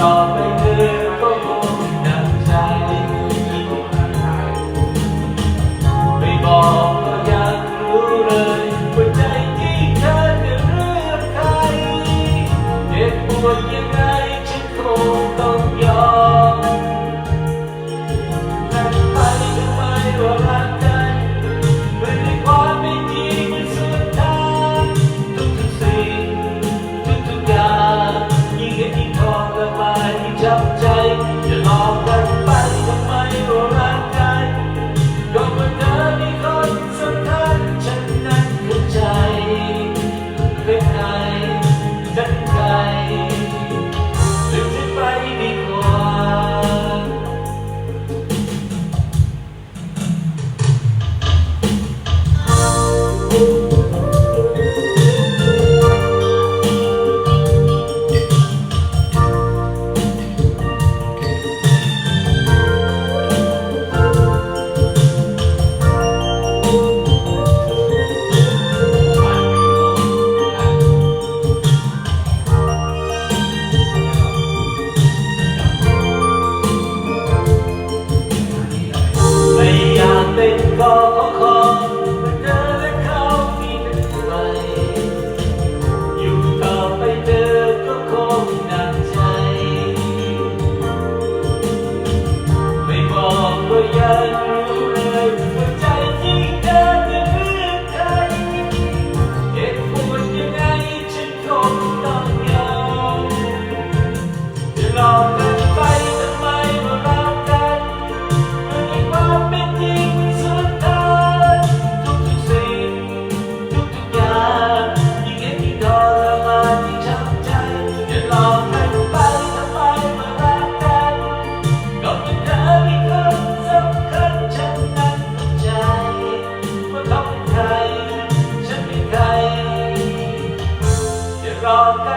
ต่อไปเธอก็คงดัใจไม่บอกก็ยังรู้เลยว่ใจที่เธอเรื่องใครเจ็บวด jump, jump. yeah. 것